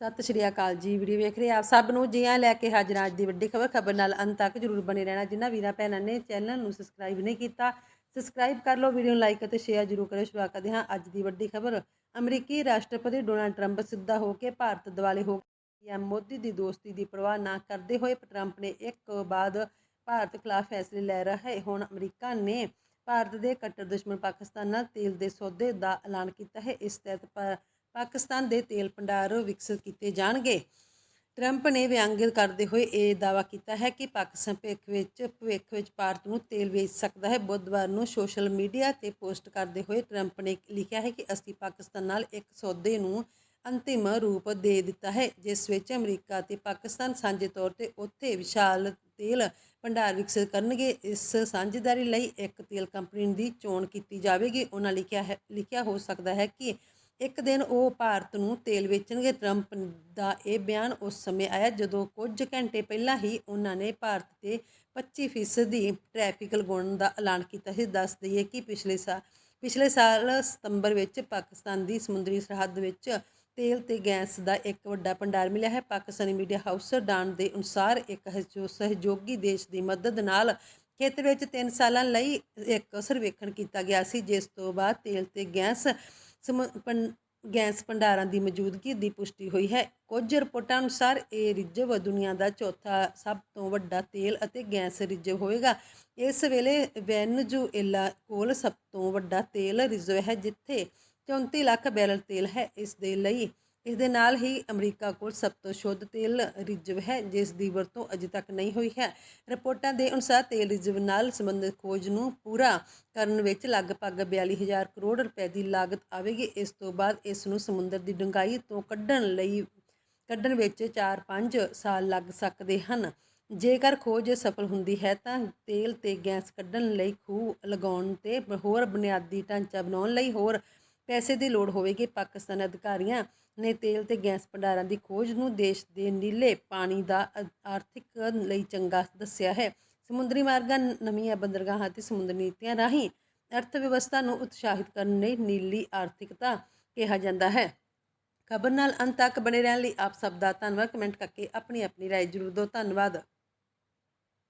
ਸਤਿ ਸ਼੍ਰੀ ਅਕਾਲ ਜੀ, ਵੀਡੀਓ ਵੇਖ ਰਹੇ ਆਪ ਸਭ ਨੂੰ, ਜੀ ਆਇਆਂ ਲੈ ਕੇ ਹਾਜ਼ਰ ਅੱਜ ਦੀ ਵੱਡੀ ਖਬਰ ਖਬਰ ਨਾਲ ਅੰਤ ਤੱਕ ਜਰੂਰ ਬਣੇ ਰਹਿਣਾ। ਜਿਨ੍ਹਾਂ ਵੀਰਾਂ ਭੈਣਾਂ ਨੇ ਚੈਨਲ ਨੂੰ ਸਬਸਕ੍ਰਾਈਬ ਨਹੀਂ ਕੀਤਾ ਸਬਸਕ੍ਰਾਈਬ ਕਰ ਲਓ, ਵੀਡੀਓ ਨੂੰ ਲਾਈਕ ਅਤੇ ਸ਼ੇਅਰ ਜਰੂਰ ਕਰਿਓ। ਸ਼ੁਰੂਆਤ ਕਰਦੇ ਹਾਂ ਅੱਜ ਦੀ ਵੱਡੀ ਖਬਰ। ਅਮਰੀਕੀ ਰਾਸ਼ਟਰਪਤੀ ਡੋਨਾਲਡ ਟਰੰਪ ਸਿੱਧਾ ਹੋ ਕੇ ਭਾਰਤ ਦਿਵਾਲੇ ਹੋ ਪੀਐਮ ਮੋਦੀ ਦੀ ਦੋਸਤੀ ਦੀ ਪਰਵਾਹ ਨਾ ਕਰਦੇ ਹੋਏ ਟਰੰਪ ਨੇ ਇੱਕ ਬਾਅਦ ਭਾਰਤ ਖਿਲਾਫ ਫੈਸਲੇ ਲੈ ਰਿਹਾ। ਹੈ ਹੁਣ ਅਮਰੀਕਾ ਨੇ ਭਾਰਤ ਦੇ ਕੱਟੜ ਦੁਸ਼ਮਣ ਪਾਕਿਸਤਾਨ ਨਾਲ ਤੇਲ ਦੇ ਸੌਦੇ ਦਾ ਐਲਾਨ ਕੀਤਾ ਹੈ। ਇਸ ਤਹਿਤ ਪਾਕਿਸਤਾਨ ਦੇ ਤੇਲ ਭੰਡਾਰ ਵਿਕਸਿਤ ਕੀਤੇ ਜਾਣਗੇ। ਟਰੰਪ ਨੇ ਵਿਅੰਗ ਕਰਦੇ ਹੋਏ ਇਹ ਦਾਅਵਾ ਕੀਤਾ ਹੈ ਕਿ ਪਾਕਿਸਤਾਨ ਭਵਿੱਖ ਵਿੱਚ ਭਵਿੱਖ ਵਿੱਚ ਭਾਰਤ ਨੂੰ ਤੇਲ ਵੇਚ ਸਕਦਾ ਹੈ। ਬੁੱਧਵਾਰ ਨੂੰ ਸੋਸ਼ਲ ਮੀਡੀਆ ਤੇ ਪੋਸਟ ਕਰਦੇ ਹੋਏ ਟਰੰਪ ਨੇ ਲਿਖਿਆ ਹੈ ਕਿ ਅਸੀਂ ਪਾਕਿਸਤਾਨ ਨਾਲ ਇੱਕ ਸੌਦੇ ਨੂੰ ਅੰਤਿਮ ਰੂਪ ਦੇ ਦਿੱਤਾ ਹੈ, ਜਿਸ ਵਿੱਚ ਅਮਰੀਕਾ ਤੇ ਪਾਕਿਸਤਾਨ ਸਾਂਝੇ ਤੌਰ ਤੇ ਉੱਥੇ ਵਿਸ਼ਾਲ ਤੇਲ ਭੰਡਾਰ ਵਿਕਸਿਤ ਕਰਨਗੇ। ਇਸ ਸਾਂਝੇਦਾਰੀ ਲਈ ਇੱਕ ਤੇਲ ਕੰਪਨੀ ਦੀ ਚੋਣ ਕੀਤੀ ਜਾਵੇਗੀ। ਉਹਨਾਂ ਲਿਖਿਆ ਹੈ, ਲਿਖਿਆ ਹੋ ਸਕਦਾ ਹੈ ਕਿ ਇੱਕ ਦਿਨ ਉਹ ਭਾਰਤ ਨੂੰ ਤੇਲ ਵੇਚਣਗੇ। ਟਰੰਪ ਦਾ ਇਹ ਬਿਆਨ ਉਸ ਸਮੇਂ ਆਇਆ ਜਦੋਂ ਕੁਝ ਘੰਟੇ ਪਹਿਲਾਂ ਹੀ ਉਹਨਾਂ ਨੇ ਭਾਰਤ ਤੇ 25% ਦੀ ਟ੍ਰੈਫਿਕ ਲਗਾਉਣ ਦਾ ਐਲਾਨ ਕੀਤਾ ਸੀ। ਦੱਸ ਦਈਏ ਕਿ ਪਿਛਲੇ ਸਾਲ ਪਿਛਲੇ ਸਾਲ ਸਤੰਬਰ ਵਿੱਚ ਪਾਕਿਸਤਾਨ ਦੀ ਸਮੁੰਦਰੀ ਸਰਹੱਦ ਵਿੱਚ ਤੇਲ ਤੇ ਗੈਸ ਦਾ ਇੱਕ ਵੱਡਾ ਭੰਡਾਰ ਮਿਲਿਆ ਹੈ। ਪਾਕਿਸਤਾਨੀ ਮੀਡੀਆ ਹਾਊਸ ਡਾਨ ਦੇ ਅਨੁਸਾਰ ਇੱਕ ਸਹਿਯੋਗੀ ਦੇਸ਼ ਦੀ ਮਦਦ ਨਾਲ ਖੇਤਰ ਵਿੱਚ 3 ਸਾਲਾਂ ਲਈ ਇੱਕ ਸਰਵੇਖਣ ਕੀਤਾ ਗਿਆ ਸੀ, ਜਿਸ ਤੋਂ ਬਾਅਦ ਤੇਲ ਤੇ ਗੈਸ ਸਮ ਭੰ- ਗੈਸ ਭੰਡਾਰਾਂ ਦੀ ਮੌਜੂਦਗੀ ਦੀ ਪੁਸ਼ਟੀ ਹੋਈ ਹੈ। ਕੁਝ ਰਿਪੋਰਟਾਂ ਅਨੁਸਾਰ ਇਹ ਰਿਜ਼ਰਵ ਦੁਨੀਆ ਦਾ ਚੌਥਾ ਸਭ ਤੋਂ ਵੱਡਾ ਤੇਲ ਅਤੇ ਗੈਸ ਰਿਜ਼ਰਵ ਹੋਏਗਾ ਇਸ ਵੇਲੇ ਵੈਨਜ਼ੂਏਲਾ ਕੋਲ ਸਭ ਤੋਂ ਵੱਡਾ ਤੇਲ ਰਿਜ਼ਰਵ ਹੈ, ਜਿੱਥੇ 34 ਲੱਖ ਬੈਰਲ ਤੇਲ ਹੈ। ਇਸ ਦੇ ਲਈ ਇਸ ਦੇ ਨਾਲ ਹੀ ਅਮਰੀਕਾ ਕੋਲ ਸਭ ਤੋਂ ਸ਼ੁੱਧ ਤੇਲ ਰਿਜ਼ਰਵ ਹੈ, ਜਿਸ ਦੀ ਵਰਤੋਂ ਅਜੇ ਤੱਕ ਨਹੀਂ ਹੋਈ ਹੈ। ਰਿਪੋਰਟਾਂ ਦੇ ਅਨੁਸਾਰ ਤੇਲ ਰਿਜ਼ਰਵ ਨਾਲ ਸੰਬੰਧਿਤ ਖੋਜ ਨੂੰ ਪੂਰਾ ਕਰਨ ਵਿੱਚ ਲਗਭਗ 42000 ਕਰੋੜ ਰੁਪਏ ਦੀ ਲਾਗਤ ਆਵੇਗੀ। ਇਸ ਤੋਂ ਬਾਅਦ ਇਸ ਨੂੰ ਸਮੁੰਦਰ ਦੀ ਡੂੰਘਾਈ ਤੋਂ ਕੱਢਣ ਲਈ, ਕੱਢਣ ਵਿੱਚ 4-5 ਸਾਲ ਲੱਗ ਸਕਦੇ ਹਨ। ਜੇਕਰ ਖੋਜ ਸਫਲ ਹੁੰਦੀ ਹੈ, ਤਾਂ ਤੇਲ ਤੇ ਗੈਸ ਕੱਢਣ ਲਈ ਖੂਹ ਲਗਾਉਣ ਤੇ ਹੋਰ ਬੁਨਿਆਦੀ ਢਾਂਚਾ ਬਣਾਉਣ ਲਈ ਹੋਰ ਪੈਸੇ ਦੀ ਲੋੜ ਹੋਵੇਗੀ। ਪਾਕਿਸਤਾਨ ਅਧਿਕਾਰੀਆਂ ਨੇ ਤੇਲ ਤੇ ਗੈਸ ਭੰਡਾਰਾਂ ਦੀ ਖੋਜ ਨੂੰ ਦੇਸ਼ ਦੇ ਨੀਲੇ ਪਾਣੀ ਦਾ ਅ- ਆਰਥਿਕ ਲਈ ਚੰਗਾ ਦੱਸਿਆ ਹੈ। ਸਮੁੰਦਰੀ ਮਾਰਗਾਂ, ਨਵੀਆਂ ਬੰਦਰਗਾਹਾਂ ਤੇ ਸਮੁੰਦਰੀ ਨੀਤੀਆਂ ਰਾਹੀਂ ਅਰਥ ਵਿਵਸਥਾ ਨੂੰ ਉਤਸ਼ਾਹਿਤ ਕਰਨ ਲਈ ਨੀਲੀ ਆਰਥਿਕਤਾ ਕਿਹਾ ਜਾਂਦਾ ਹੈ। ਖਬਰ ਨਾਲ ਅੰਤ ਤੱਕ ਬਣੇ ਰਹਿਣ ਲਈ ਆਪ ਸਭ ਦਾ ਧੰਨਵਾਦ। ਕਮੈਂਟ ਕਰਕੇ ਆਪਣੀ ਆਪਣੀ ਰਾਏ ਜ਼ਰੂਰ ਦਿਓ। ਧੰਨਵਾਦ।